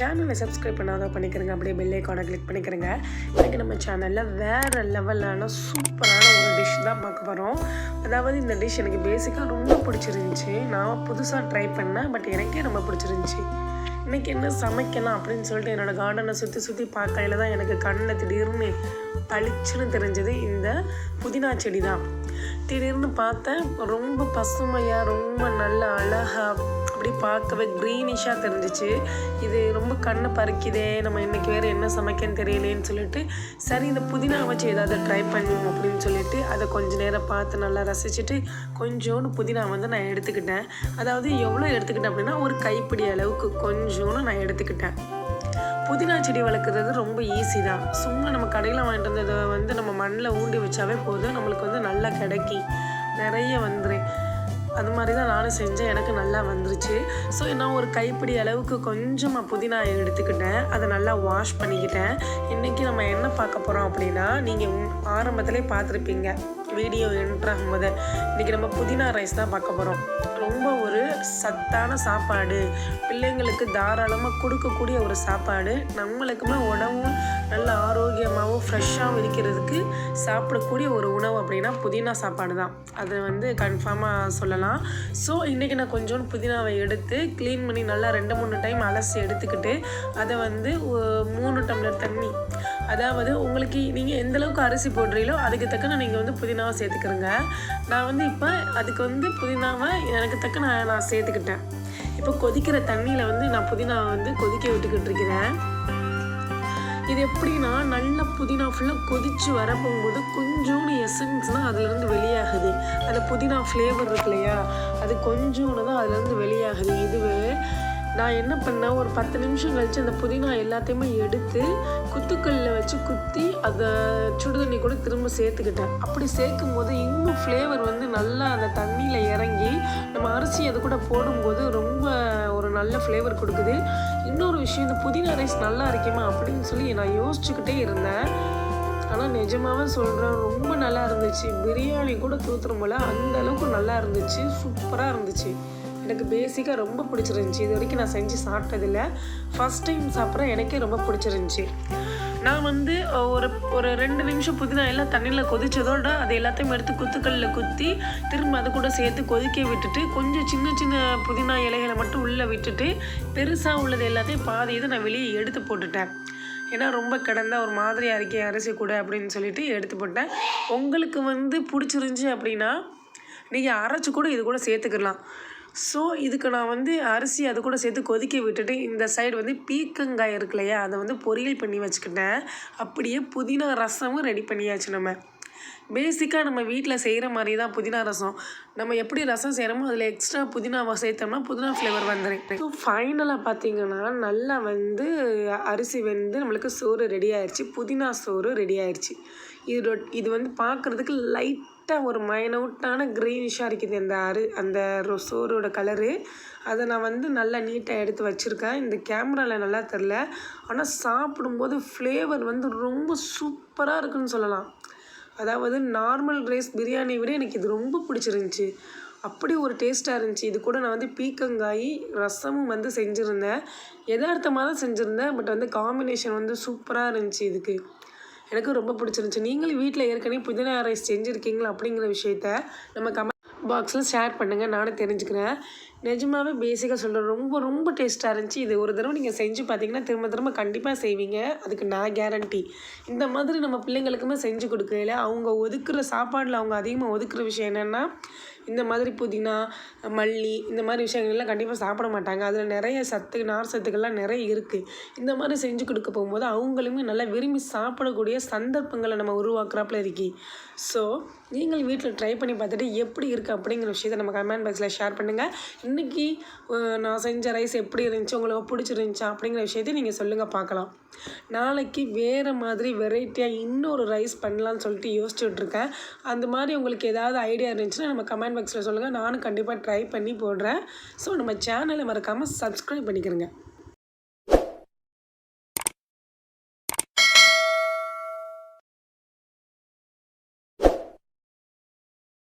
சேனலை சப்ஸ்கிரைப் பண்ணாத பண்ணிக்கிறேங்க அப்படியே பெல் ஐக்கானை கிளிக் பண்ணிக்கிறேங்க எனக்கு நம்ம சேனலில் வேறு லெவலான சூப்பரான ஒரு டிஷ் தான் பார்க்க போகிறோம் அதாவது இந்த டிஷ் எனக்கு பேசிக்காக ரொம்ப பிடிச்சிருந்துச்சி. நான் புதுசாக ட்ரை பண்ணேன். பட் எனக்கே ரொம்ப பிடிச்சிருந்துச்சி. இன்றைக்கி என்ன சமைக்கலாம் அப்படின்னு சொல்லிட்டு என்னோடய கார்டனை சுற்றி சுற்றி பார்க்கையில தான் எனக்கு கண்ணில் திடீர்னு பளிச்சுன்னு தெரிஞ்சது இந்த புதினா செடி தான். திடீர்னு பார்த்தேன் ரொம்ப பசுமையாக ரொம்ப நல்ல அழகாக அப்படி பார்க்கவே க்ரீனிஷாக தெரிஞ்சிச்சு. இது ரொம்ப கண்ணை பறிக்குதே நம்ம இன்றைக்கி வேறு என்ன சமைக்கன்னு தெரியலேன்னு சொல்லிட்டு சரி இந்த புதினா வச்சு ஏதாவது ட்ரை பண்ணுவோம் அப்படின்னு சொல்லிட்டு அதை கொஞ்ச நேரம் பார்த்து நல்லா ரசிச்சுட்டு கொஞ்சோண்டு புதினா வந்து நான் எடுத்துக்கிட்டேன். அதாவது எவ்வளோ எடுத்துக்கிட்டேன் அப்படின்னா ஒரு கைப்பிடி அளவுக்கு கொஞ்சோன்னு நான் எடுத்துக்கிட்டேன். புதினா செடி வளர்க்குறது ரொம்ப ஈஸி தான். சும்மா நம்ம கடையில் வாங்கிட்டு வந்ததை வந்து நம்ம மண்ணில் ஊண்டி வச்சாவே போதும். நம்மளுக்கு வந்து நல்லா கிடைக்கி நிறைய வந்துடும் அது மாதிரி தான் நானும் செஞ்சேன். எனக்கு நல்லா வந்துருச்சு. ஸோ நான் ஒரு கைப்பிடி அளவுக்கு கொஞ்சமாக புதினா எடுத்துக்கிட்டேன். அதை நல்லா வாஷ் பண்ணிக்கிட்டேன். இன்றைக்கி நம்ம என்ன பார்க்க போகிறோம் அப்படின்னா நீங்கள் ஆரம்பத்திலே பார்த்துருப்பீங்க. வீடியோ என்ட்ராகும் போது இன்றைக்கி நம்ம புதினா ரைஸ் தான் பார்க்க போகிறோம் ரொம்ப ஒரு சத்தான சாப்பாடு. பிள்ளைங்களுக்கு தாராளமாக கொடுக்கக்கூடிய ஒரு சாப்பாடு. நம்மளுக்குமே உணவும் நல்ல ஆரோக்கியமாகவும் ஃப்ரெஷ்ஷாகவும் இருக்கிறதுக்கு சாப்பிடக்கூடிய ஒரு உணவு அப்படின்னா புதினா சாப்பாடு தான். அதை வந்து கன்ஃபார்மாக சொல்லலாம். ஸோ இன்றைக்கி நான் கொஞ்சோண்டு புதினாவை எடுத்து க்ளீன் பண்ணி நல்லா ரெண்டு மூணு டைம் அலசி எடுத்துக்கிட்டு அதை வந்து மூணு டம்ளர் தண்ணி அதாவது உங்களுக்கு நீங்கள் எந்த அளவுக்கு அரிசி போடுறீங்களோ அதுக்கு தக்கன நீங்கள் வந்து புதினாவை சேர்த்துக்கிறங்க நான் வந்து இப்போ அதுக்கு வந்து புதினாவை எனக்கு தக்க நான் நான் சேர்த்துக்கிட்டேன். இப்போ கொதிக்கிற தண்ணியில் வந்து நான் புதினாவை வந்து கொதிக்க விட்டுக்கிட்டு இருக்கிறேன். இது எப்படின்னா நல்ல புதினா ஃபுல்லாக கொதித்து வர போகும்போது கொஞ்சோண்டு எசன்ஸ்னால் அதுலேருந்து வெளியாகுது. அந்த புதினா ஃப்ளேவர் இருக்கு இல்லையா? அது கொஞ்சோண்டு தான் அதுலேருந்து வெளியாகுது. இதுவே நான் என்ன பண்ணேன்? ஒரு பத்து நிமிஷம் கழித்து அந்த புதினா எல்லாத்தையுமே எடுத்து குத்துக்கல்லில் வச்சு குத்தி அதை சுடுதண்ணி கூட திரும்ப சேர்த்துக்கிட்டேன். அப்படி சேர்க்கும் போது இன்னும் ஃப்ளேவர் வந்து நல்லா அந்த தண்ணியில் இறங்கி நம்ம அரிசி அது கூட போடும்போது ரொம்ப ஒரு நல்ல ஃப்ளேவர் கொடுக்குது. இன்னொரு விஷயம் இந்த புதினா ரைஸ் நல்லா இருக்குமா அப்படின்னு சொல்லி நான் யோசிச்சுக்கிட்டே இருந்தேன். ஆனால் நிஜமாகவே சொல்கிறேன் ரொம்ப நல்லா இருந்துச்சு. பிரியாணி கூட தூத்துறோம் போல அந்த அளவுக்கு நல்லா இருந்துச்சு. சூப்பராக இருந்துச்சு. எனக்கு பேசிக்காக ரொம்ப பிடிச்சிருந்துச்சி. இது வரைக்கும் நான் செஞ்சு சாப்பிட்டதில்ல. ஃபஸ்ட் டைம் சாப்பிட்றேன். எனக்கே ரொம்ப பிடிச்சிருந்துச்சி. நான் வந்து ஒரு ஒரு ரெண்டு நிமிஷம் புதினா எல்லாம் தண்ணியில் கொதித்ததோட அதை எல்லாத்தையும் எடுத்து குத்துக்கல்லில் குத்தி திரும்ப அதை கூட சேர்த்து கொதிக்க விட்டுட்டு கொஞ்சம் சின்ன சின்ன புதினா இலைகளை மட்டும் உள்ளே விட்டுட்டு பெருசாக உள்ளது எல்லாத்தையும் பாதி இதை நான் வெளியே எடுத்து போட்டுட்டேன். ஏன்னா ரொம்ப கிடந்தா ஒரு மாதிரி அரிக்கை அரிசி கூட அப்படின்னு சொல்லிட்டு எடுத்து போட்டேன். உங்களுக்கு வந்து பிடிச்சிருந்துச்சி அப்படின்னா நீங்கள் அரைச்சி கூட இது கூட சேர்த்துக்கலாம். ஸோ இதுக்கு நான் வந்து அரிசி அது கூட சேர்த்து கொதிக்க விட்டுட்டு இந்த சைடு வந்து பீக்கங்காய் இருக்கு இல்லையா அதை வந்து பொரியல் பண்ணி வச்சுக்கிட்டேன். அப்படியே புதினா ரசமும் ரெடி பண்ணியாச்சு நம்ம. பேசிக்காக நம்ம வீட்டில் செய்கிற மாதிரி தான் புதினா ரசம். நம்ம எப்படி ரசம் செய்கிறோமோ அதில் எக்ஸ்ட்ரா புதினாவை சேர்த்தோம்னா புதினா ஃப்ளேவர் வந்துடும் ஸோ ஃபைனலாக பார்த்தீங்கன்னா நல்லா வந்து அரிசி வெந்து நம்மளுக்கு சோறு ரெடி ஆயிடுச்சு புதினா சோறு ரெடி ஆயிடுச்சு இது இது வந்து பார்க்குறதுக்கு லைட்டாக ஒரு மைனவுட்டான க்ரீனிஷாக இருக்குது அந்த அரு அந்த சோறோட கலரு அதை நான் வந்து நல்லா நீட்டாக எடுத்து வச்சுருக்கேன். இந்த கேமராவில் நல்லா தெரில ஆனால் சாப்பிடும்போது ஃப்ளேவர் வந்து ரொம்ப சூப்பராக இருக்குன்னு சொல்லலாம். அதாவது நார்மல் ரைஸ் பிரியாணி விட எனக்கு இது ரொம்ப பிடிச்சிருந்துச்சி. அப்படி ஒரு டேஸ்ட்டாக இருந்துச்சு. இது கூட நான் வந்து பீக்கங்காய் ரசமும் வந்து செஞ்சுருந்தேன். எதார்த்தமாக தான் செஞ்சுருந்தேன். பட் வந்து காம்பினேஷன் வந்து சூப்பராக இருந்துச்சு இதுக்கு. எனக்கு ரொம்ப பிடிச்சிருந்துச்சி. நீங்களும் வீட்டில் ஏற்கனவே புதினா ரைஸ் செஞ்சுருக்கீங்களா அப்படிங்கிற விஷயத்த நம்ம கமெண்ட் பாக்ஸில் ஷேர் பண்ணுங்கள் நானும் தெரிஞ்சுக்கிறேன். நிஜமாகவே பேசிக்காக சொல்கிறேன் ரொம்ப ரொம்ப டேஸ்ட்டாக இருந்துச்சு. இது ஒரு தடவை நீங்கள் செஞ்சு பார்த்தீங்கன்னா திரும்ப திரும்ப கண்டிப்பாக செய்வீங்க. அதுக்கு நான் கேரண்டி இந்த மாதிரி நம்ம பிள்ளைங்களுக்குமே செஞ்சு கொடுக்கல அவங்க ஒதுக்குற சாப்பாடில் அவங்க அதிகமாக ஒதுக்குற விஷயம் என்னென்னா இந்த மாதிரி புதினா மல்லி இந்த மாதிரி விஷயங்கள்லாம் கண்டிப்பாக சாப்பிட மாட்டாங்க. அதில் நிறைய சத்து நார் சத்துக்கள்லாம் நிறைய இருக்குது இந்த மாதிரி செஞ்சு கொடுக்க போகும்போது அவங்களுமே நல்லா விரும்பி சாப்பிடக்கூடிய சந்தர்ப்பங்களை நம்ம உருவாக்குறாப்புல இருக்கி. ஸோ நீங்கள் வீட்டில் ட்ரை பண்ணி பார்த்துட்டு எப்படி இருக்குது அப்படிங்கிற விஷயத்தை நம்ம கமெண்ட் பாக்ஸில் ஷேர் பண்ணுங்கள் இன்றைக்கி நான் செஞ்ச ரைஸ் எப்படி இருந்துச்சு உங்களுக்கு பிடிச்சிருந்துச்சா அப்படிங்கிற விஷயத்தையும் நீங்கள் சொல்லுங்கள் பார்க்கலாம். நாளைக்கு வேறு மாதிரி வெரைட்டியாக இன்னொரு ரைஸ் பண்ணலான்னு சொல்லிட்டு யோசிச்சுட்ருக்கேன் அந்த மாதிரி உங்களுக்கு ஏதாவது ஐடியா இருந்துச்சுன்னா நம்ம கமெண்ட் பாக்ஸில் சொல்லுங்கள் நானும் கண்டிப்பாக ட்ரை பண்ணி போடுறேன். ஸோ நம்ம சேனலை மறக்காமல் சப்ஸ்கிரைப் பண்ணிக்கிறேங்க.